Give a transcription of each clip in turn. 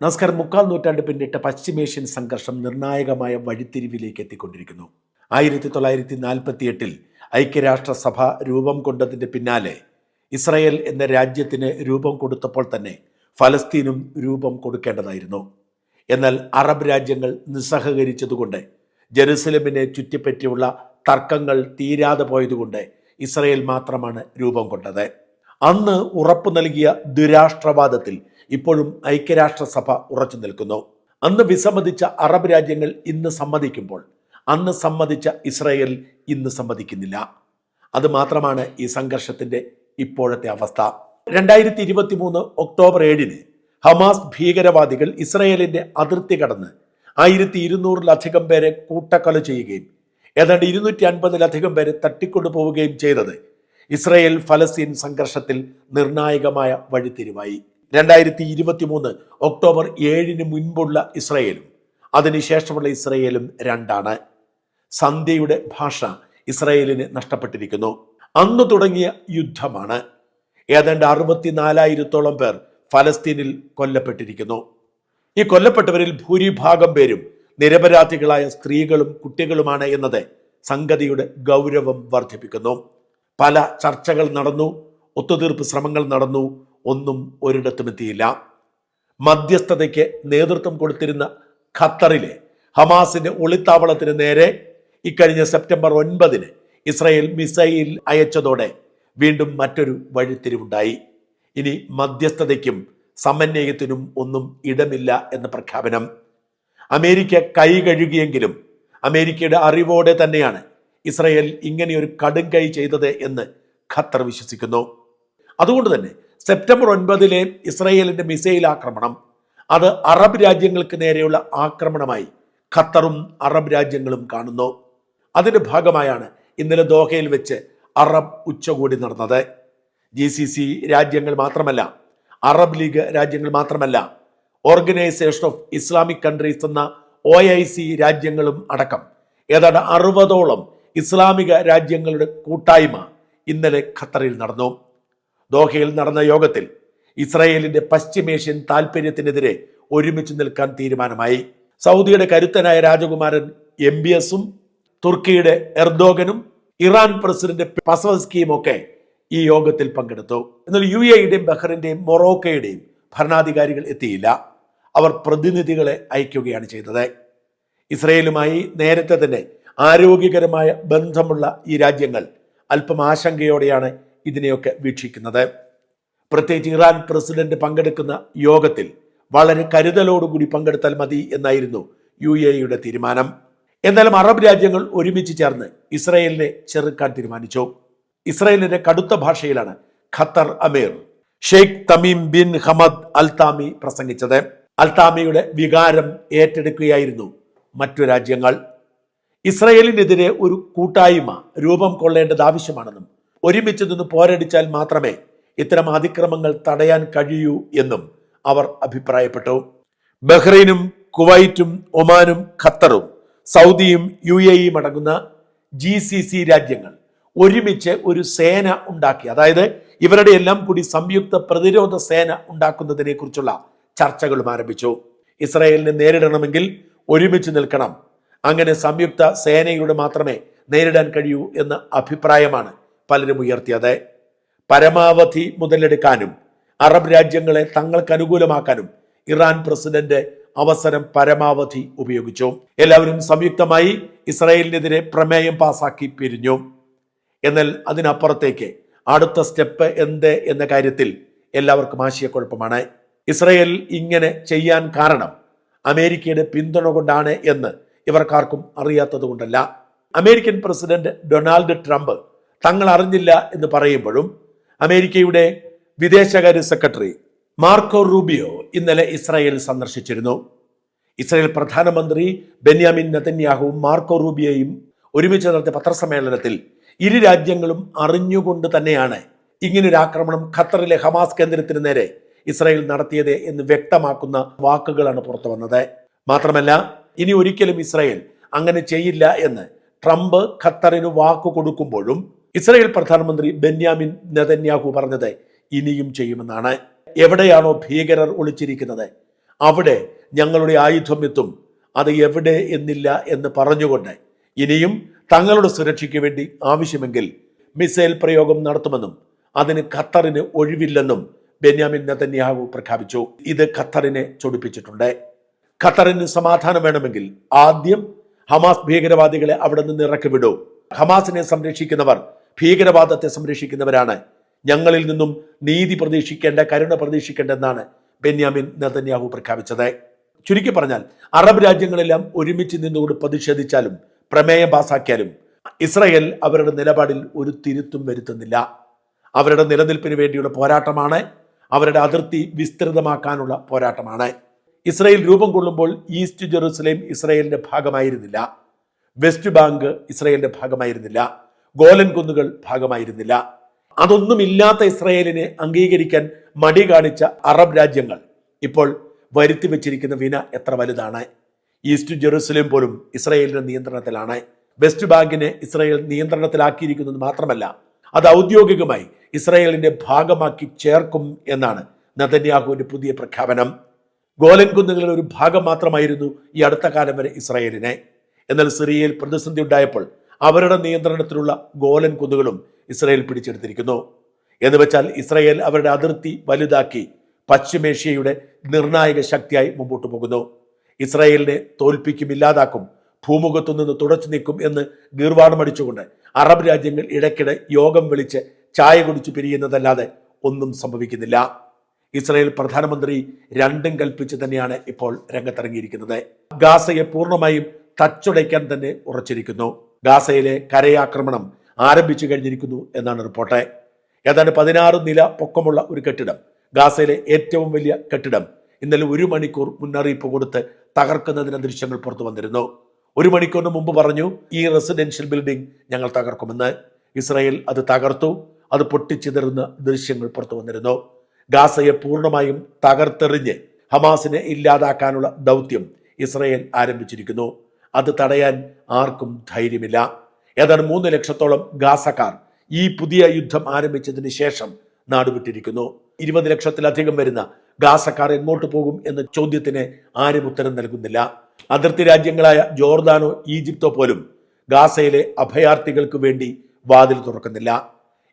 നമസ്കാരം മുക്കാൽ നൂറ്റാണ്ട് പിന്നിട്ട പശ്ചിമേഷ്യൻ സംഘർഷം നിർണായകമായ വഴിത്തിരിവിലേക്ക് എത്തിക്കൊണ്ടിരിക്കുന്നു. ആയിരത്തി തൊള്ളായിരത്തി നാൽപ്പത്തി എട്ടിൽ ഐക്യരാഷ്ട്രസഭ രൂപം കൊണ്ടതിന്റെ പിന്നാലെ ഇസ്രയേൽ എന്ന രാജ്യത്തിന് രൂപം കൊടുത്തപ്പോൾ തന്നെ ഫലസ്തീനും രൂപം കൊടുക്കേണ്ടതായിരുന്നു. എന്നാൽ അറബ് രാജ്യങ്ങൾ നിസ്സഹകരിച്ചതുകൊണ്ട് ജെറുസലമിനെ ചുറ്റിപ്പറ്റിയുള്ള തർക്കങ്ങൾ തീരാതെ പോയതുകൊണ്ട് ഇസ്രയേൽ മാത്രമാണ് രൂപം കൊണ്ടത്. അന്ന് ഉറപ്പു നൽകിയ ദുരാഷ്ട്രവാദത്തിൽ ഇപ്പോഴും ഐക്യരാഷ്ട്രസഭ ഉറച്ചു നിൽക്കുന്നു. അന്ന് വിസമ്മതിച്ച അറബ് രാജ്യങ്ങൾ ഇന്ന് സമ്മതിക്കുമ്പോൾ അന്ന് സമ്മതിച്ച ഇസ്രയേൽ ഇന്ന് സമ്മതിക്കുന്നില്ല. അത് മാത്രമാണ് ഈ സംഘർഷത്തിന്റെ ഇപ്പോഴത്തെ അവസ്ഥ. രണ്ടായിരത്തി ഇരുപത്തി മൂന്ന് ഒക്ടോബർ ഏഴിന് ഹമാസ് ഭീകരവാദികൾ ഇസ്രയേലിന്റെ അതിർത്തി കടന്ന് ആയിരത്തി ഇരുന്നൂറിലധികം പേരെ കൂട്ടക്കൊല ചെയ്യുകയും ഏതാണ്ട് ഇരുന്നൂറ്റി അൻപതിലധികം പേരെ തട്ടിക്കൊണ്ടുപോവുകയും ചെയ്തത് ഇസ്രയേൽ ഫലസ്തീൻ സംഘർഷത്തിൽ നിർണായകമായ വഴിത്തിരിവായി. രണ്ടായിരത്തി ഇരുപത്തി മൂന്ന് ഒക്ടോബർ ഏഴിന് മുൻപുള്ള ഇസ്രയേലും അതിനുശേഷമുള്ള ഇസ്രയേലും രണ്ടാണ്. സന്ധ്യയുടെ ഭാഷ ഇസ്രയേലിന് നഷ്ടപ്പെട്ടിരിക്കുന്നു. അന്ന് തുടങ്ങിയ യുദ്ധമാണ്. ഏതാണ്ട് അറുപത്തിനാലായിരത്തോളം പേർ ഫലസ്തീനിൽ കൊല്ലപ്പെട്ടിരിക്കുന്നു. ഈ കൊല്ലപ്പെട്ടവരിൽ ഭൂരിഭാഗം പേരും നിരപരാധികളായ സ്ത്രീകളും കുട്ടികളുമാണ് എന്നത് സംഗതിയുടെ ഗൗരവം വർദ്ധിപ്പിക്കുന്നു. പല ചർച്ചകൾ നടന്നു ഒത്തുതീർപ്പ് ശ്രമങ്ങൾ നടന്നു ഒന്നും ഒരിടത്തും എത്തിയില്ല. മധ്യസ്ഥതയ്ക്ക് നേതൃത്വം കൊടുത്തിരുന്ന ഖത്തറിലെ ഹമാസിന്റെ ഒളിത്താവളത്തിന് നേരെ ഇക്കഴിഞ്ഞ സെപ്റ്റംബർ ഒൻപതിന് ഇസ്രായേൽ മിസൈൽ അയച്ചതോടെ വീണ്ടും മറ്റൊരു വഴിത്തിരിവുണ്ടായി. ഇനി മധ്യസ്ഥതയ്ക്കും സമന്വയത്തിനും ഒന്നും ഇടമില്ല എന്ന പ്രഖ്യാപനം. അമേരിക്ക കൈ കഴുകിയെങ്കിലും അമേരിക്കയുടെ അറിവോടെ തന്നെയാണ് ഇസ്രായേൽ ഇങ്ങനെയൊരു കടുംകൈ ചെയ്തത് എന്ന് ഖത്തർ വിശ്വസിക്കുന്നു. അതുകൊണ്ട് തന്നെ സെപ്റ്റംബർ ഒൻപതിലെ ഇസ്രയേലിന്റെ മിസൈൽ ആക്രമണം. അത് അറബ് രാജ്യങ്ങൾക്ക് നേരെയുള്ള ആക്രമണമായി ഖത്തറും അറബ് രാജ്യങ്ങളും കാണുന്നു. അതിന്റെ ഭാഗമായാണ് ഇന്നലെ ദോഹയിൽ വെച്ച് അറബ് ഉച്ചകോടി നടന്നത്. ജി സി സി രാജ്യങ്ങൾ മാത്രമല്ല അറബ് ലീഗ് രാജ്യങ്ങൾ മാത്രമല്ല ഓർഗനൈസേഷൻ ഓഫ് ഇസ്ലാമിക് കൺട്രീസ് എന്ന ഒ ഐ സി രാജ്യങ്ങളും അടക്കം ഏതാണ്ട് അറുപതോളം ഇസ്ലാമിക രാജ്യങ്ങളുടെ കൂട്ടായ്മ ഇന്നലെ ഖത്തറിൽ നടന്നു. ദോഹയിൽ നടന്ന യോഗത്തിൽ ഇസ്രായേലിന്റെ പശ്ചിമേഷ്യൻ താൽപര്യത്തിനെതിരെ ഒരുമിച്ച് നിൽക്കാൻ തീരുമാനമായി. സൗദിയുടെ കരുത്തനായ രാജകുമാരൻ എം ബി എസും തുർക്കിയുടെ എർദോഗനും ഇറാൻ പ്രസിഡന്റ് പസവസ്കിയും ഒക്കെ ഈ യോഗത്തിൽ പങ്കെടുത്തു. എന്നാൽ യു എയുടെയും ബഹ്റിന്റെയും മൊറോക്കയുടെയും ഭരണാധികാരികൾ എത്തിയില്ല. അവർ പ്രതിനിധികളെ അയക്കുകയാണ് ചെയ്തത്. ഇസ്രയേലുമായി നേരത്തെ തന്നെ ആരോഗ്യകരമായ ബന്ധമുള്ള ഈ രാജ്യങ്ങൾ അല്പം ആശങ്കയോടെയാണ് ഇതിനെയൊക്കെ വീക്ഷിക്കുന്നത്. പ്രത്യേകിച്ച് ഇറാൻ പ്രസിഡന്റ് പങ്കെടുക്കുന്ന യോഗത്തിൽ വളരെ കരുതലോടുകൂടി പങ്കെടുത്താൽ മതി എന്നായിരുന്നു യു എ യുടെ തീരുമാനം. എന്നാലും അറബ് രാജ്യങ്ങൾ ഒരുമിച്ച് ചേർന്ന് ഇസ്രയേലിനെ ചെറുക്കാൻ തീരുമാനിച്ചു. ഇസ്രയേലിന്റെ കടുത്ത ഭാഷയിലാണ് ഖത്തർ അമീർ Sheikh Tamim bin Hamad Al Thani പ്രസംഗിച്ചത്. അൽതാമിയുടെ വികാരം ഏറ്റെടുക്കുകയായിരുന്നു മറ്റു രാജ്യങ്ങൾ. ഇസ്രയേലിനെതിരെ ഒരു കൂട്ടായ്മ രൂപം കൊള്ളേണ്ടത് ആവശ്യമാണെന്നും ഒരുമിച്ച് നിന്ന് പോരടിച്ചാൽ മാത്രമേ ഇത്തരം അതിക്രമങ്ങൾ തടയാൻ കഴിയൂ എന്നും അവർ അഭിപ്രായപ്പെട്ടു. ബഹ്റൈനും കുവൈറ്റും ഒമാനും ഖത്തറും സൗദിയും യു എ അടങ്ങുന്ന ജി സി സി രാജ്യങ്ങൾ ഒരുമിച്ച് ഒരു സേന ഉണ്ടാക്കി. അതായത് ഇവരുടെ എല്ലാം കൂടി സംയുക്ത പ്രതിരോധ സേന ഉണ്ടാക്കുന്നതിനെ കുറിച്ചുള്ള ചർച്ചകളും ആരംഭിച്ചു. ഇസ്രായേലിനെ നേരിടണമെങ്കിൽ ഒരുമിച്ച് നിൽക്കണം. അങ്ങനെ സംയുക്ത സേനയിലൂടെ മാത്രമേ നേരിടാൻ കഴിയൂ എന്ന അഭിപ്രായമാണ് പലരും ഉയർത്തിയത് പരമാവധി മുതലെടുക്കാനും അറബ് രാജ്യങ്ങളെ തങ്ങൾക്ക് അനുകൂലമാക്കാനും ഇറാൻ പ്രസിഡന്റ് അവസരം പരമാവധി ഉപയോഗിച്ചു. എല്ലാവരും സംയുക്തമായി ഇസ്രായേലിനെതിരെ പ്രമേയം പാസാക്കി പിരിഞ്ഞു. എന്നാൽ അതിനപ്പുറത്തേക്ക് അടുത്ത സ്റ്റെപ്പ് എന്ത് എന്ന കാര്യത്തിൽ എല്ലാവർക്കും ആശയക്കുഴപ്പമാണ്. ഇസ്രയേൽ ഇങ്ങനെ ചെയ്യാൻ കാരണം അമേരിക്കയുടെ പിന്തുണ കൊണ്ടാണ് എന്ന് ഇവർക്കാർക്കും അറിയാത്തത് കൊണ്ടല്ല അമേരിക്കൻ പ്രസിഡന്റ് ഡൊണാൾഡ് ട്രംപ് തങ്ങൾ അറിഞ്ഞില്ല എന്ന് പറയുമ്പോഴും അമേരിക്കയുടെ വിദേശകാര്യ സെക്രട്ടറി മാർക്കോ റൂബിയോ ഇന്നലെ ഇസ്രായേൽ സന്ദർശിച്ചിരുന്നു. ഇസ്രായേൽ പ്രധാനമന്ത്രി ബെന്യാമിൻ നതന്യാഹുവും മാർക്കോ റൂബിയോയും ഒരുമിച്ച് നടത്തിയ പത്രസമ്മേളനത്തിൽ ഇരു രാജ്യങ്ങളും അറിഞ്ഞുകൊണ്ട് തന്നെയാണ് ഇങ്ങനൊരു ആക്രമണം ഖത്തറിലെ ഹമാസ് കേന്ദ്രത്തിന് നേരെ ഇസ്രായേൽ നടത്തിയത് എന്ന് വ്യക്തമാക്കുന്ന വാക്കുകളാണ് പുറത്തു വന്നത്. മാത്രമല്ല ഇനി ഒരിക്കലും ഇസ്രായേൽ അങ്ങനെ ചെയ്യില്ല എന്ന് ട്രംപ് ഖത്തറിന് വാക്കു കൊടുക്കുമ്പോഴും ഇസ്രായേൽ പ്രധാനമന്ത്രി ബെന്യാമിൻ നെതന്യാഹു പറഞ്ഞത് ഇനിയും ചെയ്യുമെന്നാണ്. എവിടെയാണോ ഭീകരർ ഒളിച്ചിരിക്കുന്നത്? അവിടെ ഞങ്ങളുടെ ആയുധം എത്തും. അത് എവിടെ എന്നില്ല എന്ന് പറഞ്ഞുകൊണ്ട് ഇനിയും തങ്ങളുടെ സുരക്ഷയ്ക്ക് വേണ്ടി ആവശ്യമെങ്കിൽ മിസൈൽ പ്രയോഗം നടത്തുമെന്നും അതിന് ഖത്തറിന് ഒഴിവില്ലെന്നും ബെന്യാമിൻ നെതന്യാഹു പ്രഖ്യാപിച്ചു. ഇത് ഖത്തറിനെ ചൊടിപ്പിച്ചിട്ടുണ്ട്. ഖത്തറിന് സമാധാനം വേണമെങ്കിൽ ആദ്യം ഹമാസ് ഭീകരവാദികളെ അവിടെ നിന്ന് ഇറക്കി വിടൂ ഹമാസിനെ സംരക്ഷിക്കുന്നവർ ഭീകരവാദത്തെ സംരക്ഷിക്കുന്നവരാണ്. ഞങ്ങളിൽ നിന്നും നീതി പ്രതീക്ഷിക്കേണ്ട കരുണ പ്രതീക്ഷിക്കേണ്ട എന്നാണ് ബെന്യാമിൻ നെതന്യാഹു പ്രഖ്യാപിച്ചത്. ചുരുക്കി പറഞ്ഞാൽ അറബ് രാജ്യങ്ങളെല്ലാം ഒരുമിച്ച് നിന്നുകൊണ്ട് പ്രതിഷേധിച്ചാലും പ്രമേയം പാസാക്കിയാലും ഇസ്രയേൽ അവരുടെ നിലപാടിൽ ഒരു തിരുത്തും വരുത്തുന്നില്ല. അവരുടെ നിലനിൽപ്പിന് വേണ്ടിയുള്ള പോരാട്ടമാണ് അവരുടെ അതിർത്തി വിസ്തൃതമാക്കാനുള്ള പോരാട്ടമാണ്. ഇസ്രയേൽ രൂപം കൊള്ളുമ്പോൾ ഈസ്റ്റ് ജെറുസലേം ഇസ്രയേലിന്റെ ഭാഗമായിരുന്നില്ല. വെസ്റ്റ് ബാങ്ക് ഇസ്രയേലിന്റെ ഭാഗമായിരുന്നില്ല. ഗോലൻ കുന്നുകൾ ഭാഗമായിരുന്നില്ല. അതൊന്നുമില്ലാത്ത ഇസ്രയേലിനെ അംഗീകരിക്കാൻ മടി കാണിച്ച അറബ് രാജ്യങ്ങൾ ഇപ്പോൾ വരുത്തി വെച്ചിരിക്കുന്ന വിന എത്ര വലുതാണ്? ഈസ്റ്റ് ജെറുസലേം പോലും ഇസ്രയേലിന്റെ നിയന്ത്രണത്തിലാണ്. വെസ്റ്റ് ബാങ്കിനെ ഇസ്രയേൽ നിയന്ത്രണത്തിലാക്കിയിരിക്കുന്നത് മാത്രമല്ല അത് ഔദ്യോഗികമായി ഇസ്രയേലിന്റെ ഭാഗമാക്കി ചേർക്കും എന്നാണ് നതന്യാഹുവിന്റെ പുതിയ പ്രഖ്യാപനം. ഗോലൻ കുന്നുകളിൽ ഒരു ഭാഗം മാത്രമായിരുന്നു ഈ അടുത്ത കാലം വരെ ഇസ്രയേലിനെ. എന്നാൽ സിറിയയിൽ പ്രതിസന്ധി ഉണ്ടായപ്പോൾ അവരുടെ നിയന്ത്രണത്തിലുള്ള ഗോലൻ കുന്നുകളും ഇസ്രായേൽ പിടിച്ചെടുത്തിരിക്കുന്നു. എന്ന് വെച്ചാൽ ഇസ്രായേൽ അവരുടെ അതിർത്തി വലുതാക്കി പശ്ചിമേഷ്യയുടെ നിർണായക ശക്തിയായി മുമ്പോട്ട് പോകുന്നു. ഇസ്രായേലിനെ തോൽപ്പിക്കും ഇല്ലാതാക്കും ഭൂമുഖത്തു നിന്ന് തുടച്ചു നീക്കും എന്ന് ഗീർവാണമടിച്ചുകൊണ്ട് അറബ് രാജ്യങ്ങൾ ഇടയ്ക്കിടെ യോഗം വിളിച്ച് ചായ കുടിച്ചു പിരിയുന്നതല്ലാതെ ഒന്നും സംഭവിക്കുന്നില്ല. ഇസ്രായേൽ പ്രധാനമന്ത്രി രണ്ടും കൽപ്പിച്ച് തന്നെയാണ് ഇപ്പോൾ രംഗത്തിറങ്ങിയിരിക്കുന്നത്. ഗാസയെ പൂർണമായും തച്ചുടയ്ക്കാൻ തന്നെ ഉറച്ചിരിക്കുന്നു. ഗാസയിലെ കരയാക്രമണം ആരംഭിച്ചു കഴിഞ്ഞിരിക്കുന്നു എന്നാണ് റിപ്പോർട്ട്. ഏതാണ്ട് പതിനാറ് നില പൊക്കമുള്ള ഒരു കെട്ടിടം ഗാസയിലെ ഏറ്റവും വലിയ കെട്ടിടം ഇന്നലെ ഒരു മണിക്കൂർ മുന്നറിയിപ്പ് കൊടുത്ത് തകർക്കുന്നതിന് ദൃശ്യങ്ങൾ പുറത്തു വന്നിരുന്നു. ഒരു മണിക്കൂറിന് മുമ്പ് പറഞ്ഞു ഈ റെസിഡൻഷ്യൽ ബിൽഡിംഗ് ഞങ്ങൾ തകർക്കുമെന്ന്. ഇസ്രായേൽ അത് തകർത്തു അത് പൊട്ടിച്ചിതറുന്ന ദൃശ്യങ്ങൾ പുറത്തു വന്നിരുന്നു. ഗാസയെ പൂർണമായും തകർത്തെറിഞ്ഞ് ഹമാസിനെ ഇല്ലാതാക്കാനുള്ള ദൗത്യം ഇസ്രയേൽ ആരംഭിച്ചിരിക്കുന്നു. അത് തടയാൻ ആർക്കും ധൈര്യമില്ല. ഏതാണ്ട് മൂന്ന് ലക്ഷത്തോളം ഗാസക്കാർ ഈ പുതിയ യുദ്ധം ആരംഭിച്ചതിന് ശേഷം നാടുവിട്ടിരിക്കുന്നു ഇരുപത് ലക്ഷത്തിലധികം വരുന്ന ഗാസക്കാർ എങ്ങോട്ട് പോകും എന്ന ചോദ്യത്തിന് ആരും ഉത്തരം നൽകുന്നില്ല. അതിർത്തി രാജ്യങ്ങളായ ജോർദാനോ ഈജിപ്തോ പോലും ഗാസയിലെ അഭയാർത്ഥികൾക്ക് വേണ്ടി വാതിൽ തുറക്കുന്നില്ല.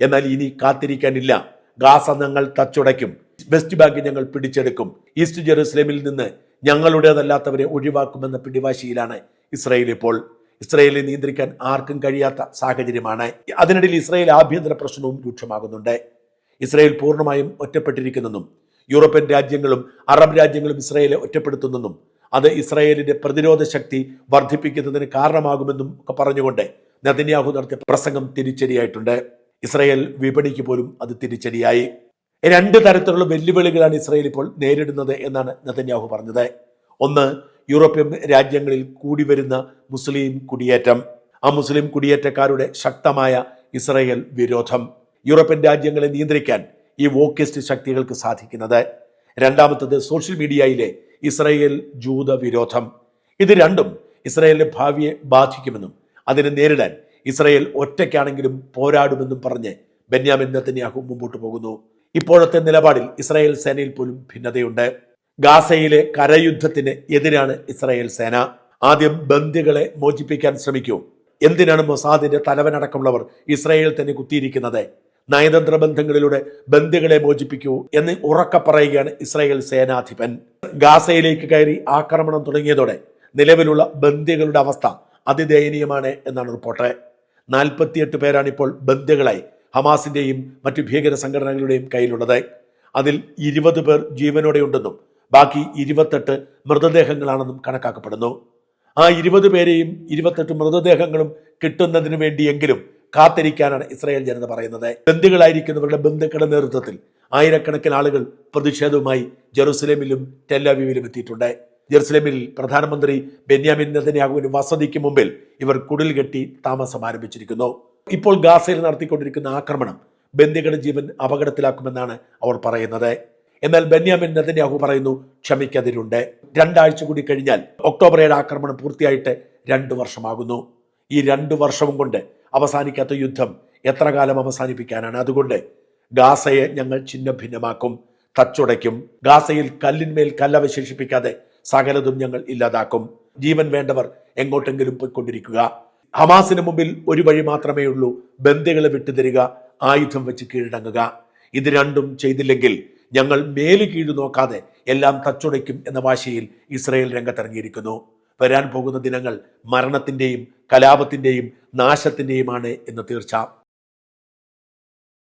എന്നാൽ ഇനി കാത്തിരിക്കാനില്ല. ഗാസ ഞങ്ങൾ തച്ചുടയ്ക്കും. വെസ്റ്റ് ബാങ്ക് ഞങ്ങൾ പിടിച്ചെടുക്കും. ഈസ്റ്റ് ജെറുസലേമിൽ നിന്ന് ഞങ്ങളുടേതല്ലാത്തവരെ ഒഴിവാക്കുമെന്ന പിടിവാശിയിലാണ് ഇസ്രയേൽ ഇപ്പോൾ ഇസ്രയേലിനെ നിയന്ത്രിക്കാൻ ആർക്കും കഴിയാത്ത സാഹചര്യമാണ്. അതിനിടയിൽ ഇസ്രയേൽ ആഭ്യന്തര പ്രശ്നവും രൂക്ഷമാകുന്നുണ്ട്. ഇസ്രയേൽ പൂർണമായും ഒറ്റപ്പെട്ടിരിക്കുന്നെന്നും യൂറോപ്യൻ രാജ്യങ്ങളും അറബ് രാജ്യങ്ങളും ഇസ്രയേലെ ഒറ്റപ്പെടുത്തുന്നെന്നും അത് ഇസ്രയേലിന്റെ പ്രതിരോധ ശക്തി വർദ്ധിപ്പിക്കുന്നതിന് കാരണമാകുമെന്നും ഒക്കെ പറഞ്ഞുകൊണ്ട് നദിന്യാഹു നടത്തിയ പ്രസംഗം തിരിച്ചടിയായിട്ടുണ്ട്. ഇസ്രയേൽ വിപണിക്ക് പോലും അത് തിരിച്ചടിയായി. രണ്ട് തരത്തിലുള്ള വെല്ലുവിളികളാണ് ഇസ്രയേൽ ഇപ്പോൾ നേരിടുന്നത് എന്നാണ് നതന്യാഹു പറഞ്ഞത്. ഒന്ന് യൂറോപ്യൻ രാജ്യങ്ങളിൽ കൂടി വരുന്ന മുസ്ലിം കുടിയേറ്റം. ആ മുസ്ലിം കുടിയേറ്റക്കാരുടെ ശക്തമായ ഇസ്രയേൽ വിരോധം. യൂറോപ്യൻ രാജ്യങ്ങളെ നിയന്ത്രിക്കാൻ ഈ വോക്കിസ്റ്റ് ശക്തികൾക്ക് സാധിക്കുന്നത്. രണ്ടാമത്തത് സോഷ്യൽ മീഡിയയിലെ ഇസ്രയേൽ ജൂത വിരോധം. ഇത് രണ്ടും ഇസ്രയേലിന്റെ ഭാവിയെ ബാധിക്കുമെന്നും അതിനെ നേരിടാൻ ഇസ്രയേൽ ഒറ്റയ്ക്കാണെങ്കിലും പോരാടുമെന്നും പറഞ്ഞ് ബെന്യാമിൻ നെത്തന്യാഹു മുമ്പോട്ട് പോകുന്നു. ഇപ്പോഴത്തെ നിലപാടിൽ ഇസ്രായേൽ സേനയിൽ പോലും ഭിന്നതയുണ്ട്. ഗാസയിലെ കരയുദ്ധത്തിന് എതിരാണ് ഇസ്രായേൽ സേന. ആദ്യം ബന്ദികളെ മോചിപ്പിക്കാൻ ശ്രമിക്കൂ. എന്തിനാണ് മൊസാദിന്റെ തലവനടക്കമുള്ളവർ ഇസ്രായേൽ തന്നെ കുത്തിയിരിക്കുന്നത്? നയതന്ത്ര ബന്ധങ്ങളിലൂടെ ബന്ദികളെ മോചിപ്പിക്കൂ എന്ന് ഉറക്ക പറയുകയാണ് ഇസ്രായേൽ സേനാധിപൻ. ഗാസയിലേക്ക് കയറി ആക്രമണം തുടങ്ങിയതോടെ നിലവിലുള്ള ബന്ദികളുടെ അവസ്ഥ അതിദയനീയമാണ് എന്നാണ് റിപ്പോർട്ട്. നാൽപ്പത്തിയെട്ട് പേരാണ് ഇപ്പോൾ ബന്ദികളായി ഹമാസിന്റെയും മറ്റു ഭീകര സംഘടനകളുടെയും കയ്യിലുള്ളത്. അതിൽ ഇരുപത് പേർ ജീവനോടെ ഉണ്ടെന്നും ബാക്കി ഇരുപത്തെട്ട് മൃതദേഹങ്ങളാണെന്നും കണക്കാക്കപ്പെടുന്നു. ആ ഇരുപത് പേരെയും ഇരുപത്തെട്ട് മൃതദേഹങ്ങളും കിട്ടുന്നതിന് വേണ്ടിയെങ്കിലും കാത്തിരിക്കാനാണ് ഇസ്രായേൽ ജനത പറയുന്നത്. ബന്ധുക്കളായിരിക്കുന്നവരുടെ ബന്ധുക്കളുടെ നേതൃത്വത്തിൽ ആയിരക്കണക്കിന് ആളുകൾ പ്രതിഷേധവുമായി ജെറുസലേമിലും ടെല്ലാവിവിലും എത്തിയിട്ടുണ്ട്. ജെറുസലേമിൽ പ്രധാനമന്ത്രി ബെന്യാമിൻ നെതന്യാഹുവിന് വസതിക്ക് മുമ്പിൽ ഇവർ കുടിൽ കെട്ടി താമസം ആരംഭിച്ചിരിക്കുന്നു. ഇപ്പോൾ ഗാസയിൽ നടത്തിക്കൊണ്ടിരിക്കുന്ന ആക്രമണം ബന്ദികളുടെ ജീവൻ അപകടത്തിലാക്കുമെന്നാണ് അവർ പറയുന്നത്. എന്നാൽ ബെന്യാമിൻ നെതന്യാഹു പറയുന്നു ക്ഷമിക്കതിരുണ്ട്. രണ്ടാഴ്ച കൂടി കഴിഞ്ഞാൽ ഒക്ടോബർ ഏഴ് ആക്രമണം പൂർത്തിയായിട്ട് രണ്ട് വർഷമാകുന്നു. ഈ രണ്ടു വർഷവും കൊണ്ട് അവസാനിക്കാത്ത യുദ്ധം എത്ര കാലം അവസാനിപ്പിക്കാനാണ്? അതുകൊണ്ട് ഗാസയെ ഞങ്ങൾ ചിഹ്ന ഭിന്നമാക്കും തച്ചുടയ്ക്കും. ഗാസയിൽ കല്ലിന്മേൽ കല്ലവശേഷിപ്പിക്കാതെ സകലതും ഞങ്ങൾ ഇല്ലാതാക്കും. ജീവൻ വേണ്ടവർ എങ്ങോട്ടെങ്കിലും പോയിക്കൊണ്ടിരിക്കുക. ഹമാസിന് മുമ്പിൽ ഒരു വഴി മാത്രമേ ഉള്ളൂ ബന്ദികളെ വിട്ടുതരിക ആയുധം വെച്ച് കീഴടങ്ങുക. ഇത് രണ്ടും ചെയ്തില്ലെങ്കിൽ ഞങ്ങൾ മേലു കീഴ് നോക്കാതെ എല്ലാം തച്ചുടയ്ക്കും എന്ന വാശിയിൽ ഇസ്രയേൽ രംഗത്തിറങ്ങിയിരിക്കുന്നു. വരാൻ പോകുന്ന ദിനങ്ങൾ മരണത്തിന്റെയും കലാപത്തിന്റെയും നാശത്തിന്റെയുമാണ് എന്ന് തീർച്ച.